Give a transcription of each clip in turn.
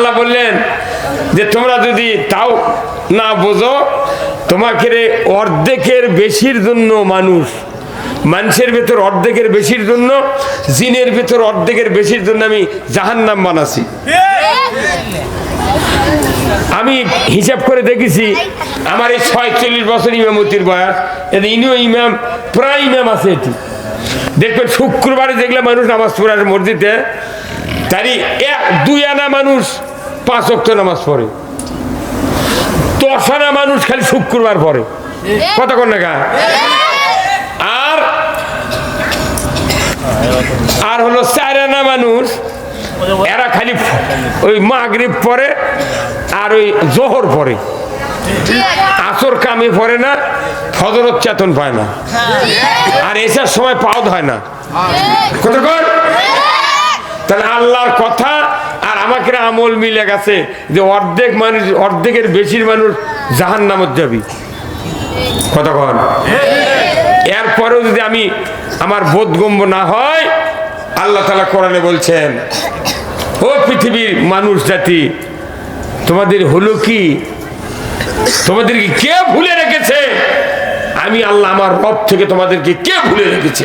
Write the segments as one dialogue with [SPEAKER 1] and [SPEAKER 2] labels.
[SPEAKER 1] আল্লাহ বললেন যে, তোমরা যদি তাও না বোঝো তোমাকে রে অর্ধেকের বেশির জন্য মানুষ, মানুষের ভেতর অর্ধেকের বেশির জন্য, জিনের ভেতর অর্ধেকের বেশির জন্য আমি জাহান্নাম বানাছি। আমি হিসাব করে দেখেছি, আমার এই ছয়চল্লিশ বছর ইমামতির বয়স, এতে ইনিও ইমাম, প্রায় ইমাম আছে এটি। দেখবেন শুক্রবারে দেখলে মানুষ নামাজ পড়ে মসজিদে, তারই এক, দুই আনা মানুষ পাঁচ অক্ট নামাজ পড়ে। দশ আনা মানুষ খালি শুক্রবার পড়ে কতক্ষণ নাগা আর আর হলো চার আনা মানুষ, এরা খালি ওই মাগরিব পরে আর ওই জোহর পরে। আসর কামে পড়ে না ফজরত চেতন পায় না। আর এসার সময় পাওয়া হয় না। কতক্ষণ তাহলে আল্লাহর কথা আমাকে আমল মিলে গেছে যে অর্ধেক মানুষ, অর্ধেকের বেশির মানুষ জাহান নামত যাবি কতক্ষণ এরপরেও যদি আমি আমার বোধগম্য না হয়, আল্লাহ তালা কোরআনে বলছেন, ও পৃথিবীর মানুষ জাতি, তোমাদের হলো কি? তোমাদেরকে কে ভুলে রেখেছে? আমি আল্লাহ আমার রব থেকে তোমাদেরকে কে ভুলে রেখেছে?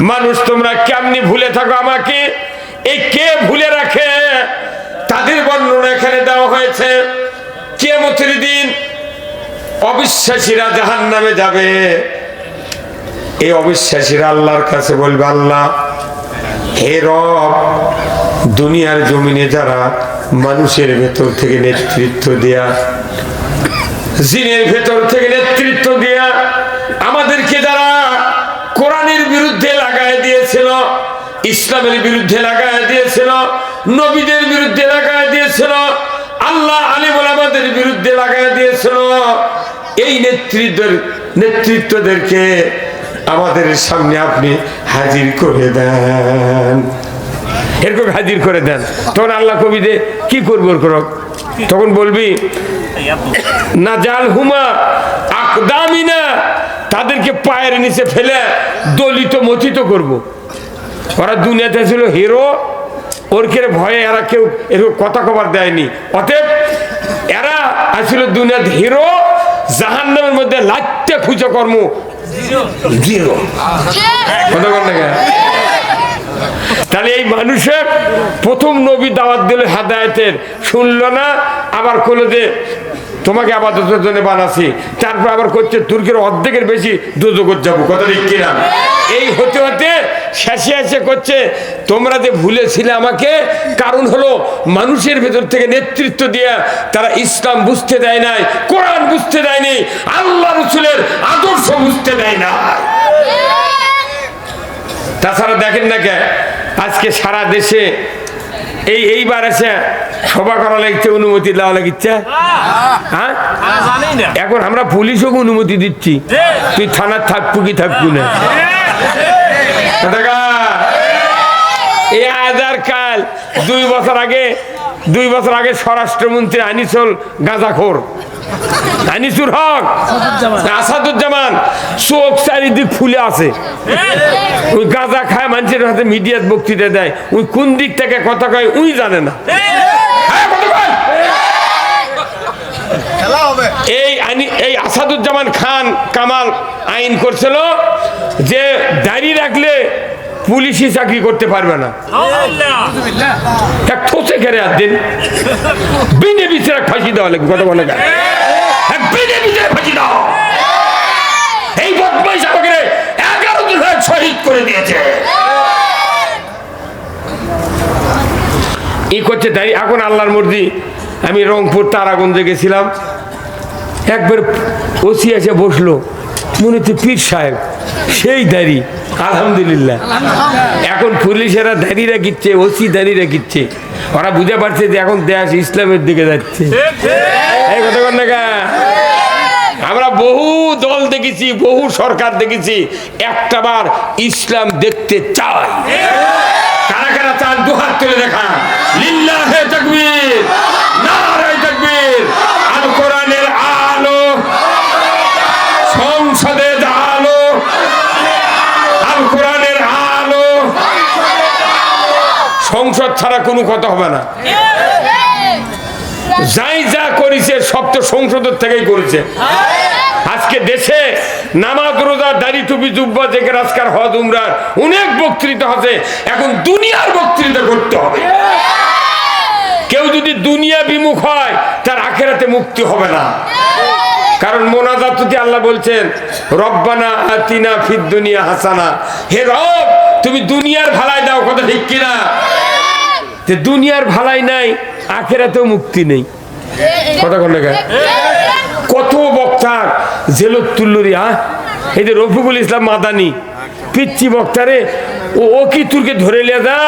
[SPEAKER 1] মানুষ, তোমরা কেমনি ভুলে থাকো আমাকে? এই কে ভুলে রাখে? তাদের বর্ণনা এখানে দেওয়া হয়েছে। কে মতির দিন অবিশ্বাসীরা জাহান নামে যাবে। এই অবিশ্বাসীরা আল্লাহর কাছে বলবে, আল্লাহ, হে রব, দুনিয়ার জমিনে যারা মানুষের ভেতর থেকে নেতৃত্ব দেয়া, জিনের ভেতর থেকে নেতৃত্ব দেয়া, আমাদেরকে যারা কোরআনের বিরুদ্ধে লাগায় দিয়েছিল, ইসলামের বিরুদ্ধে লাগায় দিয়েছিল, নবীদের বিরুদ্ধে লাগায় দিয়েছিল, আল্লাহ আলিমুল আমাদের বিরুদ্ধে লাগায় দিয়েছিল, এই নেতৃত্বের নেতৃত্বদেরকে আমাদের সামনে আপনি হাজির করে দেন। এরকম হাজির করে দেন। তখন আল্লাহ কবি কবিদে কি করব ওর করো তখন বলবি না জাল হুমা আকদামিনা তাদেরকে পায়ের নিচে ফেলে দলিত মথিত করব। ওরা দুনিয়াতে ছিল হিরো ওর কে ভয়ে এরা কেউ এরকম কথা খবর দেয়নি। অতএব এরা আসছিল দুনিয়াতে হিরো জাহান নামের মধ্যে লাইতে খুঁজো কর্ম। জিরো। কথা বল না? তাহলে এই মানুষের প্রথম নবী দাওয়াত দিল হেদায়তের। শুনলো না, আবার করল যে, তোমাকে আপাততের জন্য বানাচ্ছি তারপর আবার করছে তুর্কের অর্ধেকের বেশি দুজগত যাব। কথা ঠিক কিনা? এই হতে হতে শেষে এসে করছে তোমরা যে ভুলেছিলে আমাকে, কারণ হলো মানুষের ভেতর থেকে নেতৃত্ব দিয়ে তারা ইসলাম বুঝতে দেয় নাই, কোরআন বুঝতে দেয়নি। আল্লাহ রসুলের আদর্শ বুঝতে দেয় না তাছাড়া দেখেন না কে? আজকে সারা দেশে এই এইবার এসে সভা করা লাগছে, অনুমতি দেওয়া লাগিচ্ছে হ্যাঁ? এখন আমরা পুলিশও অনুমতি দিচ্ছি। তুই থানার থাকব কি থাকব না? এই আধার কাল, দুই বছর আগে, দুই বছর আগে স্বরাষ্ট্রমন্ত্রী আনিসুল গাঁজাখোর। আনিসুর হক আসাদুজ্জামান। চোখ চারিদিক ফুলে আছে। ওই গাঁজা খায় মানুষের হাতে মিডিয়াত বক্তৃতা দেয় ওই কোন দিক থেকে কথা কয় উই জানে না। হ্যাঁ। এই আইনি এই আসাদুজ্জামান খান কামাল আইন করছিল যে দাঁড়িয়ে রাখলে পুলিশি চাকরি করতে পারবে না। এক ঠোসে খেরে আর দিন? বিনে বিচারে ফাঁসি দেওয়া লাগবে কথা বলে এক বিনে বিচারে ফাঁসি দাও। এই বদমাইশ আমাকে এগারো দিন শহীদ করে দিয়েছে। ই করছে তাই এখন আল্লাহর মর্জি। আমি রংপুর তারাগঞ্জে গেছিলাম। একবার ওসি এসে বসল মনে পীর সাহেব, সেই দাড়ি, আলহামদুলিল্লাহ। এখন পুলিশেরা দাঁড়িয়ে রাখিচ্ছে, ওসি দাঁড়িয়ে রাখিচ্ছে। ওরা বুঝে পারছে যে এখন দেশ ইসলামের দিকে যাচ্ছে। এই আমরা বহু দল দেখেছি, বহু সরকার দেখেছি একটাবার ইসলাম দেখতে চাই। কারা কারা চান, দুহাত তুলে দেখা লিল্লাহে তাকবীর। নারায়ে তাকবীর আল কোরআনের আলো সংসদে আলো আল কোরআনের আলো সংসদ ছাড়া কোনো কথা হবে না। যাই যা করেছে, সব তো সংসদের থেকেই করেছে। আজকে দেশে নামাজ, রোজা, দাড়ি, টুপি, জুব্বা থেকে রাজকার, হজ উমরার অনেক বক্তৃতা আছে। এখন দুনিয়ার বক্তৃতা করতে হবে। কেউ যদি দুনিয়া বিমুখ হয়, তার আখেরাতে মুক্তি হবে না। কারণ মোনাজাতুতে আল্লাহ বলছেন, রব্বানা আতিনা ফিদ দুনিয়া হাসানা। হে রব, তুমি দুনিয়ার ভালাই দাও, কথা ঠিক কিনা? যে দুনিয়ার ভালাই নাই, আখেরাতেও মুক্তি নেই। কথা কত বক্তার জেলত তুল্লুরি হ্যাঁ এই যে রফিকুল ইসলাম মাদানি পিচ্ছি বক্তারে, ও কি তুরকে ধরে লিয়া যা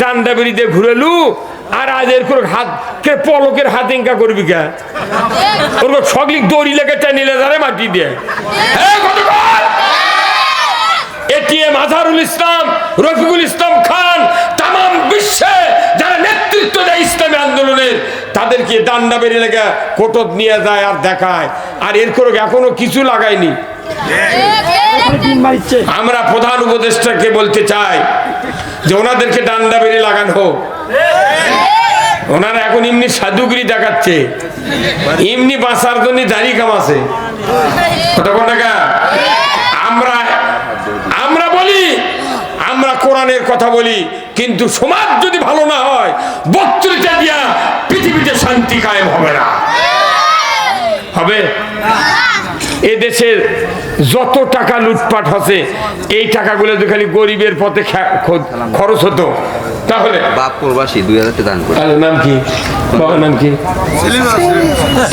[SPEAKER 1] ডান্ডা বেরিয়ে দিয়ে ঘুরেলু, আর আজ এর করে হাত, কে পলকের হাত এঙ্কা করবি কে? ওর সকলিক দড়ি লেগে টানিলে যারে মাটি দিয়ে? এটিএম আজহারুল ইসলাম, রফিকুল ইসলাম খান তাম বিশ্বে যারা নেতৃত্ব দেয় ইসলামী আন্দোলনের, তাদেরকে ডান্ডা বেরিয়ে লেগে কোটত নিয়ে যায় আর দেখায়। আর এর করে এখনও কিছু লাগায়নি। আমরা প্রধান উপদেষ্টাকে বলতে চাই যে ওনাদেরকে ডান্ডা বেরিয়ে লাগানো হোক। ওনারা এখন এমনি সাধুগিরি দেখাচ্ছে। এমনি বাঁচার জন্য দাড়ি কামাছে কতক্ষণ টাকা কোরআনের কথা বলি কিন্তু সমাজ যদি ভালো না হয় বক্তৃতা দিয়া পৃথিবীতে শান্তি কায়েম হবে না। হবে? এ দেশের যত টাকা লুটপাট হচ্ছে এই টাকাগুলো যদি খালি গরিবের পথে খরচ হতো তাহলে
[SPEAKER 2] বাপ প্রবাসী দুই হাজার টাকা দান করে
[SPEAKER 1] নাম কি? বাবার নাম কি?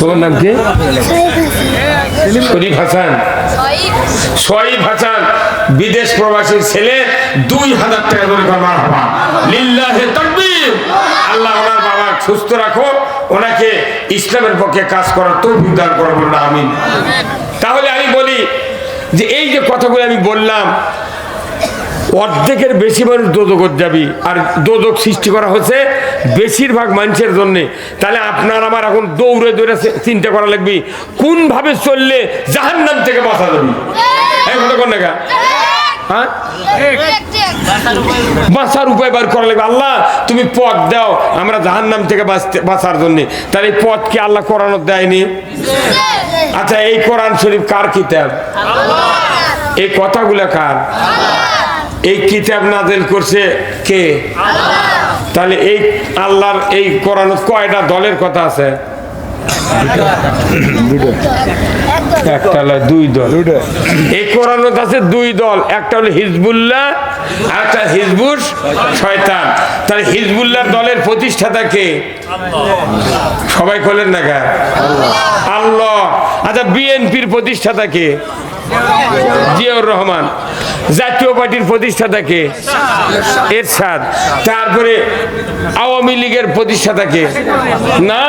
[SPEAKER 1] তোমার নাম কি? শরীফ হাসান। শরীফ হাসান, বিদেশ প্রবাসীর ছেলে, দুই হাজার টাকা করে কমার হবা লিল্লাহে আল্লাহ ওনার বাবা সুস্থ রাখো, ওনাকে ইসলামের পক্ষে কাজ করার তৌফিক দান করব না আমিন। তাহলে আমি বলি যে এই যে কথাগুলো আমি বললাম অর্ধেকের বেশি মানুষ দোদকত যাবি। আর দোদক সৃষ্টি করা হয়েছে বেশিরভাগ মানুষের জন্যে। তাহলে আপনার আমার এখন দৌড়ে দৌড়ে চিন্তা করা লাগবে, কোনভাবে চললে জাহান নাম থেকে বাঁচা যাবে? হ্যাঁ? বাঁচার উপায় বার করা লাগবে। আল্লাহ, তুমি পথ দাও আমরা জাহান নাম থেকে বাঁচতে বাঁচার জন্য। তাহলে এই পথ কি আল্লাহ কোরআনত দেয়নি? আচ্ছা এই কোরআন শরীফ কার কিতাব? এই কথাগুলো কার? এই কিতাব নাজেল করছে কে? তাহলে এই আল্লাহর এই কোরআন কয়টা দলের কথা আছে? তাহলে দলের প্রতিষ্ঠাতা কে? সবাই করলেন না আল্লাহ। আচ্ছা বিএনপির প্রতিষ্ঠাতা কে? জিয়াউর রহমান। জাতীয় পার্টির প্রতিষ্ঠাতা কে? এরশাদ। তারপরে আওয়ামী লীগের প্রতিষ্ঠাতা কে? না?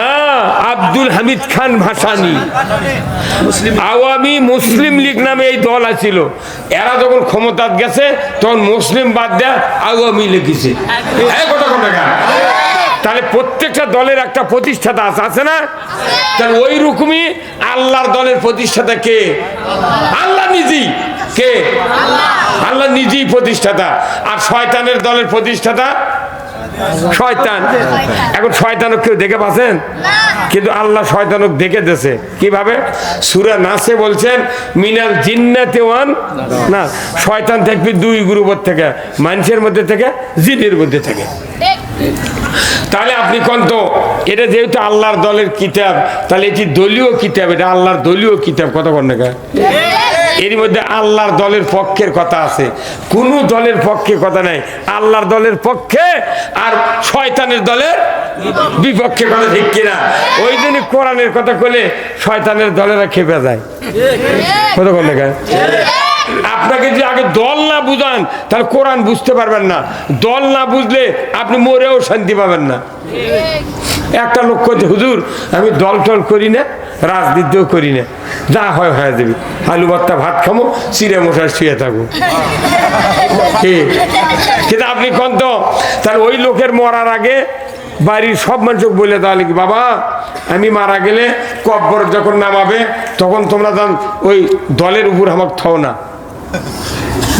[SPEAKER 1] না, আব্দুল হামিদ খান ভাসানি। আওয়ামী মুসলিম লীগ নামে এই দল আছিল। এরা যখন ক্ষমতাত গেছে, তখন মুসলিম বাদ দেয়া আওয়ামী এই কথা তাহলে প্রত্যেকটা দলের একটা প্রতিষ্ঠাতা আছে আছে না? তাহলে ওই রকমই আল্লাহর দলের প্রতিষ্ঠাতা কে? আল্লাহ নিজেই। কে? আল্লাহ নিজেই প্রতিষ্ঠাতা। আর শয়তানের দলের প্রতিষ্ঠাতা? শয়তান। এখন শয়তানক কেউ দেখে পাচ্ছেন? কিন্তু আল্লাহ শয়তানক দেখে দেছে কীভাবে? সুরা নাসে বলছেন, মিনাল জিন্নাতে ওয়ান না, শয়তান থাকবে দুই গ্রুপের থেকে, মানুষের মধ্যে থেকে, জিনের মধ্যে থেকে। তাহলে আপনি কোন তো? এটা যেহেতু আল্লাহর দলের কিতাব, তাহলে এটি দলীয় কিতাব, এটা আল্লাহর দলীয় কিতাব কত কোন? এর মধ্যে আল্লাহর দলের পক্ষের কথা আছে। কোন দলের পক্ষে কথা নাই। আল্লাহর দলের পক্ষে আর শয়তানের দলের বিপক্ষে কথা ঠিক কিনা। ওই জন্য কোরআনের কথা কলে শয়তানের দলেরা খেপে যায়। কত কোন? আপনাকে যে আগে দল না বুঝান, তাহলে কোরআন বুঝতে পারবেন না। দল না বুঝলে আপনি মরেও শান্তি পাবেন না। একটা লোক করছে হুজুর, আমি দল টল করি না, রাজনীতিও করি না। যা হয়, হয়ে যাবে আলু ভর্তা, ভাত খামো, চিড়ে মশায় শুয়ে থাকব? কিন্তু আপনি কন তো? তাহলে ওই লোকের মরার আগে বাড়ির সব মানুষ বলে তাহলে কি, বাবা, আমি মারা গেলে কব্বর যখন নামাবে, তখন তোমরা ওই দলের উপর আমাকে থাও না।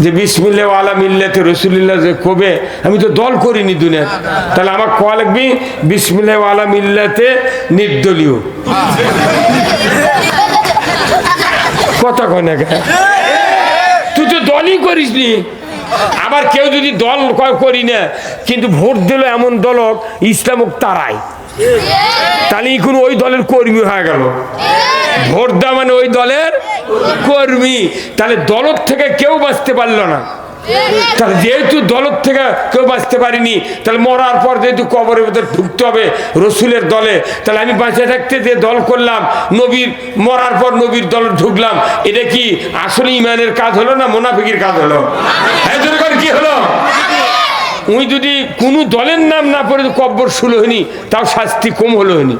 [SPEAKER 1] যে বিসমিল্লা আলা মিল্লাতে রসুলিল্লাহ যে কবে আমি তো দল করিনি দুনিয়া তাহলে আমার কোয়া লাগবি বিসমিল্লা আলা মিল্লাতে নির্দলীয়। কথা কয় না তুই তো দলই করিস নি। আবার কেউ যদি দল করি না, কিন্তু ভোট দিল এমন দলক ইসলামক তারাই। তাহলে এখন ওই দলের কর্মী হয়ে গেল। ভোট দেওয়া মানে ওই দলের কর্মী। তাহলে দলত থেকে কেউ বাঁচতে পারল না। তাহলে যেহেতু দলত থেকে কেউ বাঁচতে পারিনি, তাহলে মরার পর যেহেতু কবরের ভেতর ঢুকতে হবে রসুলের দলে, তাহলে আমি বাঁচে থাকতে যে দল করলাম, নবীর মরার পর নবীর দল ঢুকলাম, এটা কি আসলে ইমানের কাজ হলো না মোনাফিকির কাজ হলো? হ্যাঁ কি হলো? উই যদি কোনো দলের নাম না পড়ে কব্বর শুলো হয়নি তাও শাস্তি কম হলো হয়নি।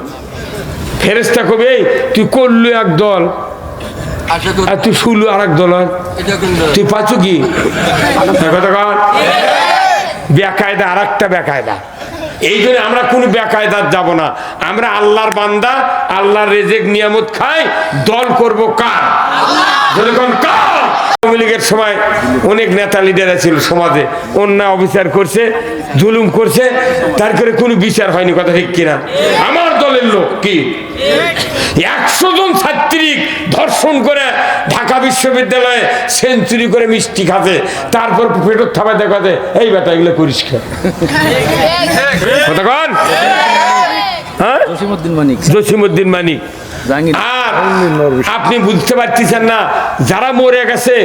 [SPEAKER 1] ফেরেস্তা কবে "এই, তুই করলু এক দল আর তুই শুলু আর এক দল? তুই পাচ্ছ কি? বেকায়দা আর একটা বেকায়দা এই জন্য আমরা কোনো বেকায়দার যাব না। আমরা আল্লাহর বান্দা আল্লাহর রেজেক নিয়ামত খাই। দল করব কার? আওয়ামী লীগের সময় অনেক নেতা লিডাররা ছিল সমাজে। অন্যায় অবিচার করছে জুলুম করছে তার করে কোনো বিচার হয়নি কথা ঠিক কিনা? আমার দলের লোক কি? একশো জন ছাত্রী ধর্ষণ করে ঢাকা বিশ্ববিদ্যালয়ে সেঞ্চুরি করে মিষ্টি খাতে তারপর পেটর থাবা দেখাতে এই বেটা এগুলো করিস কতক্ষণ হ্যাঁ?
[SPEAKER 3] জসিমউদ্দিন মানিক।
[SPEAKER 1] জসিমুদ্দিন মানিক। আপনি বুঝতে পারতেছেন না যারা মরে গেছে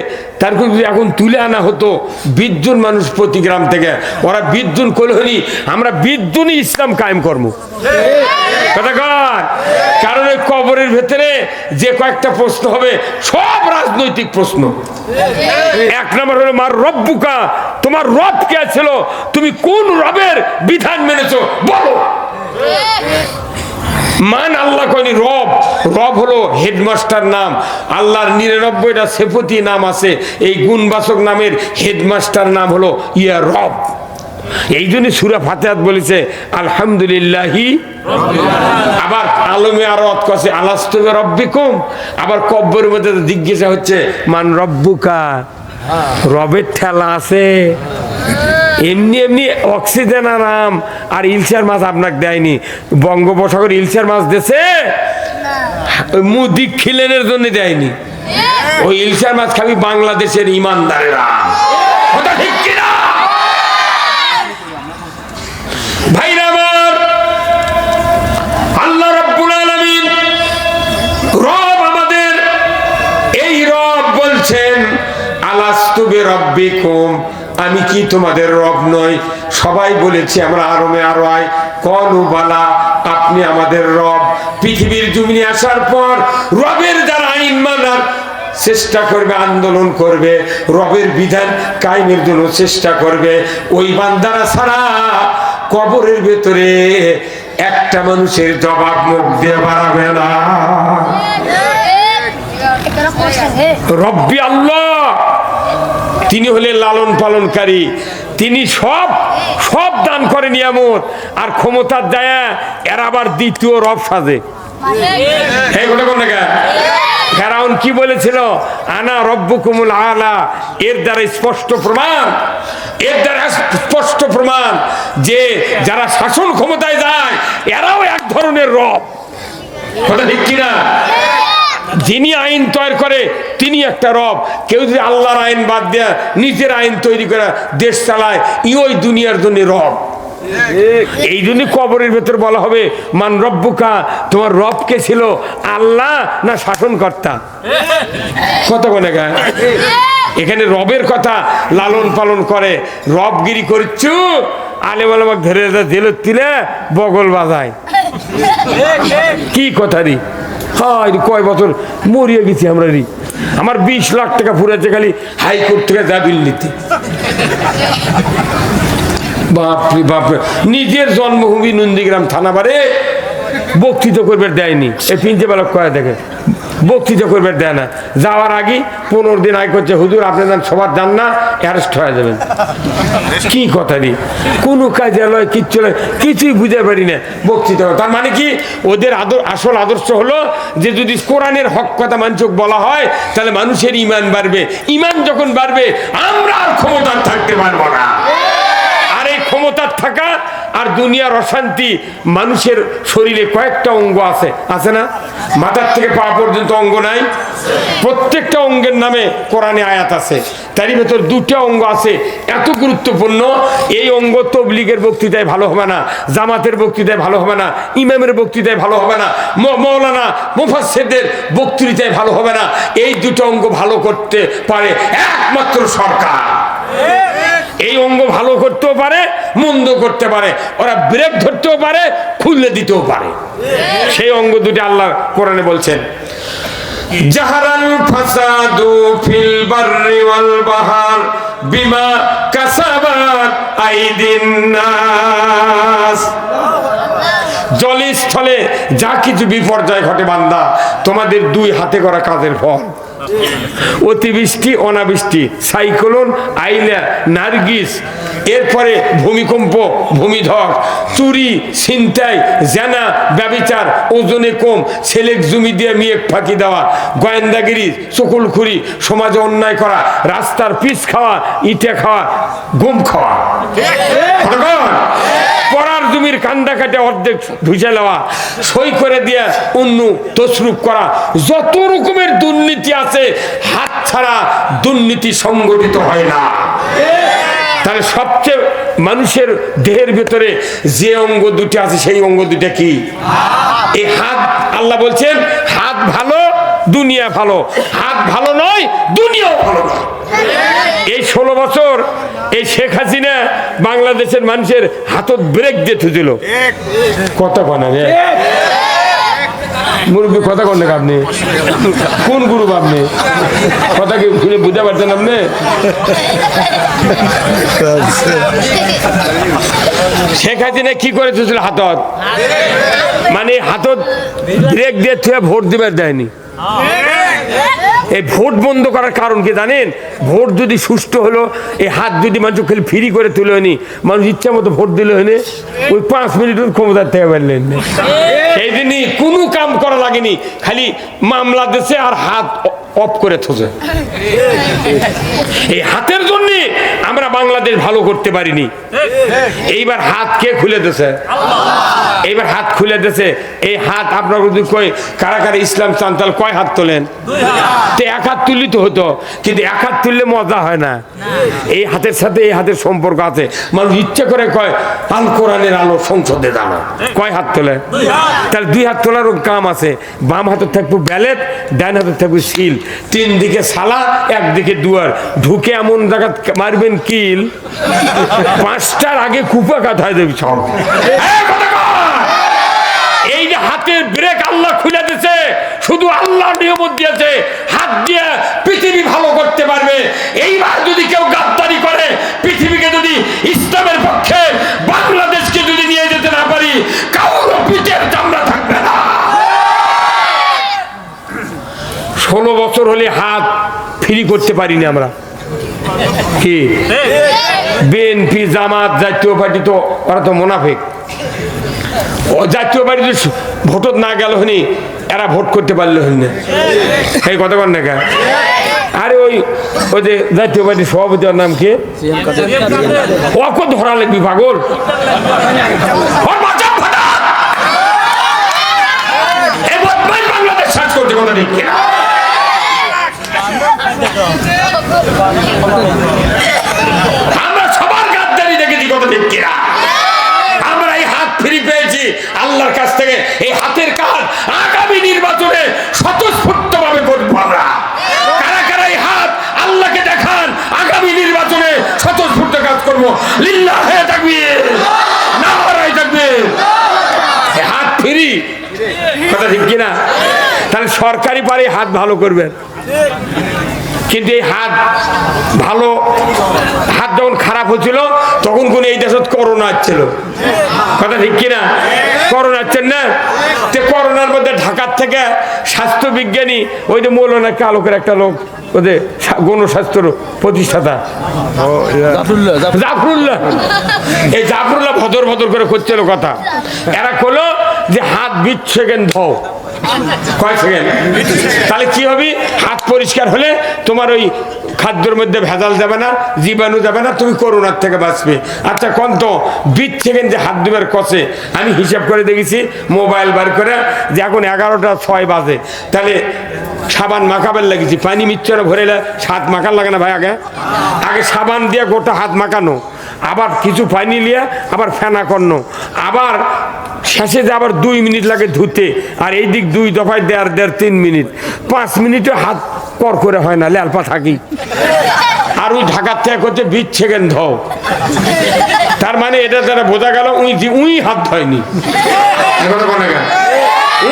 [SPEAKER 1] যদি এখন তুলে আনা হতো বিদ্যুন মানুষ প্রতি গ্রাম থেকে ওরা বিদ্যুন কলহনি আমরা বিদ্যুনই ইসলাম কায়েম কর্ম কথা কারণ ওই কবরের ভেতরে যে কয়েকটা প্রশ্ন হবে সব রাজনৈতিক প্রশ্ন। এক নম্বর হলো মার রব্বুকা তোমার রব কে ছিল? তুমি কোন রবের বিধান মেনেছো? বলো। মান আল্লাহ কনি রব। রব হলো হেডমাস্টার নাম। আল্লাহর নিরানব্বইটা সেপতি নাম আছে। এই গুণবাচক নামের হেডমাস্টার নাম হলো ইয়া রব। এই জন্য সুরা ফাতেহাত বলেছে আলহামদুলিল্লাহি আবার আলমে আর অত কছে আলাস্তবে রব্বিকুম? আবার কব্বরের মধ্যে জিজ্ঞাসা হচ্ছে মান রব্বুকা? রবের ঠেলা আছে। এমনি এমনি অক্সিজেন আরাম আর ইলশার মাছ আপনাকে দেয়নি। বঙ্গোপসাগর ইলশার মাছ দেছে? ওই মুদি খিলেনের জন্য দেয়নি। ওই ইলশার মাছ খাবি বাংলাদেশের ইমানদারেরা। কথা ঠিক কিনা? ভাইরা আমার আল্লাহ রব্বুল আলামিন রব আমাদের এই রব বলছেন আলাস্তুবে রব্বিকুম। কি তোমাদের রব নই। সবাই বলেছি, আমরা আরমে আরও আয় কলু বালা, আপনি আমাদের রব। পৃথিবীর জমিনে আসার পর রবের যারা আইন মানার চেষ্টা করবে, আন্দোলন করবে। রবের বিধান কায়েমের জন্য চেষ্টা করবে। ওই বান্দারা ছাড়া কবরের ভেতরে একটা মানুষের জবাব মুখ দিয়ে বাড়াবে না। রব্বি আল্লাহ। তিনি হলেন লালন পালনকারী। তিনি সব সব দান করে নিয়ামত আর ক্ষমতার দেয়া এর আবার দ্বিতীয় রব সাজে। ফেরাউন কি বলেছিল? আনা রব্বুকুমুল আলা। এর দ্বারা স্পষ্ট প্রমাণ, এর দ্বারা স্পষ্ট প্রমাণ যে যারা শাসন ক্ষমতায় যায়, এরাও এক ধরনের রব। কথা ঠিক কিনা? যিনি আইন তৈরি করে, তিনি একটা রব। কেউ যদি আল্লাহর আইন বাদ দেয়া, নিজের আইন তৈরি করে দেশ চালায় ই ওই দুনিয়ার জন্য রব। এই জন্য কবরের ভেতর বলা হবে, মান রব্বুকা, তোমার রব কে ছিল? আল্লাহ না শাসনকর্তা? কত কোনে গা। এখানে রবের কথা লালন পালন করে। রবগিরি করছু আলেম আলমাক ধরে জেলত দিলে বগল বাজায়। কি কথা রি? হয় কয় বছর মরিয়ে গেছি আমরা রি। আমার বিশ লাখ টাকা ফুরেছে খালি হাইকোর্ট থেকে দাবিল নিতে। বাপরে বাপরে নিজের জন্মভূমি নন্দীগ্রাম থানা বারে বক্তৃতা করবে দেয়নি। এই প্রিন্সিপাল কয়া দেখে? বক্তৃতা করবে, দেয় না। যাওয়ার আগে পনেরো দিন আগে করছে, হুজুর, আপনি যান সবার যান না, অ্যারেস্ট হয়ে যাবেন। কি কথা রে? কোনো কাজে লয়, কিচ্ছু লয়, কিছুই বুঝতে পারি না বক্তৃতা তার মানে কি? ওদের আদর আসল আদর্শ হলো যে, যদি কোরআনের হক কথা মানুষক বলা হয়, তাহলে মানুষের ইমান বাড়বে। ইমান যখন বাড়বে, আমরা আর ক্ষমতা থাকতে পারব না। আর এই ক্ষমতার থাকা আর দুনিয়ার অশান্তি মানুষের শরীরে কয়েকটা অঙ্গ আছে। আছে না? মাথার থেকে পা পর্যন্ত অঙ্গ নাই। প্রত্যেকটা অঙ্গের নামে কোরআনে আয়াত আছে। তারই ভেতর দুটো অঙ্গ আছে। এত গুরুত্বপূর্ণ, এই অঙ্গ তবলিগের বক্তৃতায় ভালো হবে না, জামাতের বক্তৃতায় ভালো হবে না, ইমামের বক্তৃতায় ভালো হবে না মৌলানা, মুফাসসিরদের বক্তৃতায় ভালো হবে না। এই দুটো অঙ্গ ভালো করতে পারে একমাত্র সরকার। এই অঙ্গ ভালো করতেও পারে, মন্দ করতে পারে, ওরা ব্রেক ধরতেও পারে, খুলে দিতেও পারে। সেই অঙ্গ দুটি আল্লাহ কোরআনে বলছেন জাহারাল ফাসাদু জলস্থলে যা কিছু বিপর্যয় ঘটে বান্দা, তোমাদের দুই হাতে করা কাজের ফল। অতিবৃষ্টি অনাবৃষ্টি সাইক্লোন আইলা নার্গিস এরপরে ভূমিকম্প ভূমিধস চুরি ছিনতাই জেনা ব্যবিচার ওজনে কম ছেলেক জমি দিয়ে মেয়ে ফাঁকি দেওয়া গোয়েন্দাগিরি চকুলখুরি সমাজে অন্যায় করা রাস্তার পিস খাওয়া ইটে খাওয়া গুম খাওয়া। পড়ার জমির কান্দা কাটে, অর্ধেক ধুষে নেওয়া সই করে দিয়ে অন্য তসরুপ করা। যত রকমের দুর্নীতি আছে, হাত ছাড়া দুর্নীতি সংগঠিত হয় না। তাহলে সবচেয়ে মানুষের দেহের ভেতরে যে অঙ্গ দুটি আছে, সেই অঙ্গ দুটা কি? এই হাত, আল্লাহ বলছেন, হাত ভালো দুনিয়া ভালো। হাত ভালো নয় দুনিয়াও ভালো নয়। এই ষোলো বছর এই শেখ হাসিনা বাংলাদেশের মানুষের হাতত ব্রেক দিয়ে থুছিল কত বানাবে মুরব্বী, কথা কন আপনি? কোন গুরু আপনি? কথা কি শুনে বুঝতে পারছেন আপনি? শেখ হাসিনা কি করে থুছিল হাতত? মানে হাতত ব্রেক দিয়ে থুয়ে ভোট দিবার দেয়নি। এই ভোট বন্ধ করার কারণ কি জানেন? ভোট যদি সুষ্ঠু হলো, এই হাত যদি মানুষ খালি ফ্রি করে তুলে নি, মানুষ ইচ্ছা মতো ভোট দিলে হয়নি, ওই পাঁচ মিনিট ক্ষমতার থেকে পারলেন সেই দিনই কোনো কাম করা লাগেনি, খালি মামলা দেশে আর হাত অফ করে থোছে এই হাতের জন্য আমরা বাংলাদেশ ভালো করতে পারিনি। এইবার হাত কে খুলে দিছে? এইবার হাত খুলে দিছে। এই হাত আপনার যদি কারা কারা ইসলাম চান, তাহলে কয় হাত তোলেন? তো এক হাত তুললি তো হতো, কিন্তু এক হাত তুললে মজা হয় না। এই হাতের সাথে এই হাতের সম্পর্ক আছে। মানুষ ইচ্ছে করে কয় আল কোরআনের আলো সংসদে দাঁড়ো কয় হাত তোলে? তাহলে দুই হাত তোলারও কাম আছে। বাম হাতে থাকব ব্যালেট, ডান হাতে থাকব শিল তিন দিকে সালা একদিকে দুয়ার। ঢুকে এমন জায়গা মারবেন কিল পাঁচটার আগে কুপা কাঁথায় দেবি এই যে হাতের ব্রেক আল্লাহ খুলে দিয়েছে, শুধু আল্লাহ নিয়মত দিয়েছে, হাত দিয়ে পৃথিবী ভালো করতে পারবে। এইবার যদি কেউ গাদ্দারি করে, পৃথিবীকে যদি ইসলামের পক্ষে, বাংলাদেশকে যদি নিয়ে যেতে না পারি কাউর পিঠের চামড়া থাকবে না। ষোলো বছর হলে হাত ফ্রি করতে পারিনি আমরা। কি? বিএনপি জামাত, জাতীয় পার্টি তো, ওরা তো মোনাফেক। ও জাতীয় পার্টি ভোটত না গেল হনি, এরা ভোট করতে পারলে হনি না। এই কথা বল না কে? আরে ওই ওই যে জাতীয় পার্টির সভাপতির নাম কি? ওকে ধরা লাগবি, পাগল। বাংলাদেশ সার্চ করতে কথা? আমরা সবার গাদ্দারি দেখেছি কত কিনা আমরা এই হাত ফিরে পেয়েছি আল্লাহর কাছ থেকে। এই হাতের কাজ আগামী নির্বাচনে স্বতঃস্ফূর্ত ভাবে করব আমরা। হাত আল্লাহকে দেখান, আগামী নির্বাচনে স্বতঃস্ফূর্ত কাজ করব। লিল্লাহ হয়ে থাকবে না হাত ফিরি। কিনা? সরকারি পারে হাত ভালো করবেন। কিন্তু এই হাত ভালো হাত যখন খারাপ হচ্ছিল তখন কোন এই দেশত করোনা আসছিল। কথা ঠিক কিনা? করোনা আসছেন না? তে করোনার মধ্যে ঢাকার থেকে স্বাস্থ্য বিজ্ঞানী ওই যে মৌলানা কালকের একটা লোক ওদের প্রতিষ্ঠাতা। জাফরুল্লাহ এই জাফরুল্লাহ ভদর ভদর করে করছিল কথা। এরা করল যে হাত সেকেন্ড ধও সেকেন্ড। তাহলে কি হবে? হাত পরিষ্কার হলে তোমার ওই খাদ্যের মধ্যে ভেজাল যাবে না, জীবাণু যাবে না, তুমি করোনার থেকে বাঁচবে। আচ্ছা কোন তো? বিশ সেকেন্ড যে হাত দুবার কষে, আমি হিসাব করে দেখেছি, মোবাইল বার করে যে এখন এগারোটা ছয় বাজে। তাহলে সাবান মাখাবার লাগিয়েছি পানি মিচ্ছরে ভরে হাত মাখার লাগে না ভাই আগে? আগে সাবান দিয়ে গোটা হাত মাখানো। আবার কিছু পানি নিয়ে আবার ফেনা করনো। আবার শেষে যে আবার দুই মিনিট লাগে ধুতে আর এই দিক দুই দফায় দেড় দেড় তিন মিনিট। পাঁচ মিনিটে হাত কর করে হয় না ল্যালপা থাকি। আর ওই ঢাকার থেকে করছে বিশ সেকেন্ড ধও। তার মানে এটা দ্বারা বোঝা গেল উই উই হাত ধয়নি।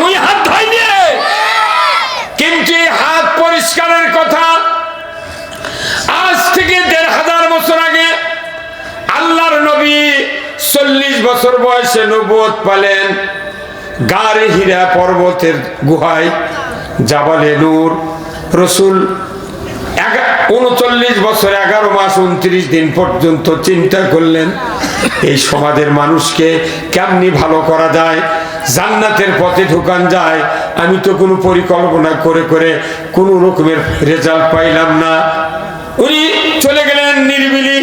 [SPEAKER 1] উই হাত ধয়নি। কিন্তু হাত পরিষ্কারের কথা আজ থেকে দেড় হাজার বছর আগে আল্লাহর নবী চল্লিশ বছর বয়সে নবুয়ত পালেন। গারে হীরা পর্বতের গুহায় জাবালে নূর। রসুল উনচল্লিশ বছর এগারো মাস উনত্রিশ দিন পর্যন্ত চিন্তা করলেন, এই সমাজের মানুষকে কেমনি ভালো করা যায়? জান্নাতের পথে ঢুকান যায়। আমি তো কোনো পরিকল্পনা করে করে কোনো রকমের রেজাল্ট পাইলাম না। উনি চলে গেলেন নিরিবিলি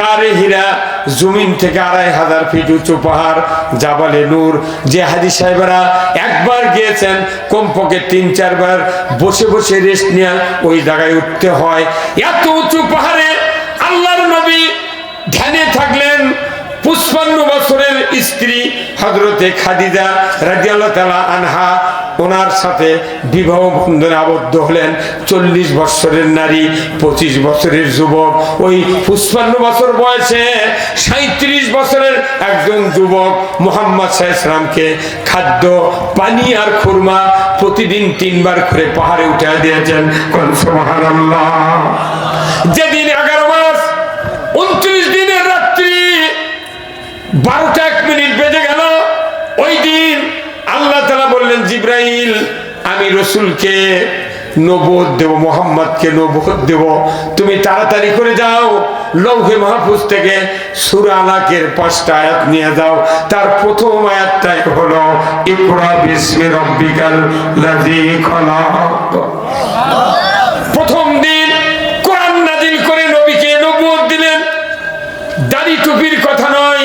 [SPEAKER 1] গারে হীরা, জমিন থেকে আড়াই হাজার ফিট উঁচু পাহাড়, জাবালে নূর। যে হাজি সাহেবেরা একবার গিয়েছেন, কমপক্ষে তিন, চারবার বসে বসে রেস্ট নিয়ে ওই জায়গায় উঠতে হয়। এত উঁচু পাহাড়ে আল্লাহর নবী ধ্যানে থাকলেন পুষ্পান্ন বছরের স্ত্রী হজরতে খাদিজা রাজিয়াল্লাহ তালা আনহা। ওনার সাথে বিবাহ বন্ধনে আবদ্ধ হলেন। চল্লিশ বছরের নারী, পঁচিশ বছরের যুবক। ওই পুষ্পান্ন বছর বয়সে সাঁত্রিশ বছরের একজন যুবক মোহাম্মদ সাহসালামকে খাদ্য, পানি আর খুরমা প্রতিদিন তিনবার করে পাহাড়ে উঠে দিয়েছেন। যেদিন এগারো মাস উনত্রিশ দিনের রাত্রি বারোটা এক মিনিট বেজে গেল, ওই দিন জিব্রাইল আমি রসুলকে নবোধ দেব, মোহাম্মদকে নবোধ দেব। তুমি তাড়াতাড়ি করে যাও, লৌহে মাহফুজ থেকে সুরা আলাকের পাঁচটা আয়াত নিয়ে যাও। তার প্রথম আয়াতটাই হলো, ইকরা বিস্মি রব্বিকাল লাযী খলাক। প্রথম দিন কোরআন নাজিল করে নবীকে নবুয়ত দিলেন। দাড়ি টুপির কথা নয়,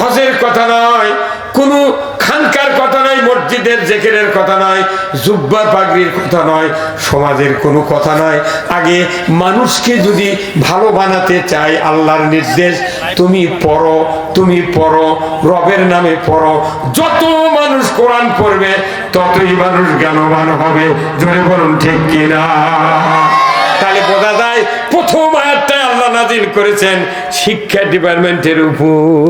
[SPEAKER 1] হজের কথা নয়, কোনো মসজিদের জেকেরের কথা নয় জুব্বা পাগড়ির কথা নয়, সমাজের কোনো কথা নয়। আগে মানুষকে যদি ভালো বানাতে চাই আল্লাহর নির্দেশ, তুমি পড়ো তুমি পড়ো, রবের নামে পড়ো। যত মানুষ কোরআন পড়বে, ততই মানুষ জ্ঞানবান হবে। জোরে বলুন, ঠিক কিনা? তাহলে বোঝা যায়, প্রথম আয়াতটা আল্লাহ নাজিল করেছেন শিক্ষা ডিপার্টমেন্টের উপর।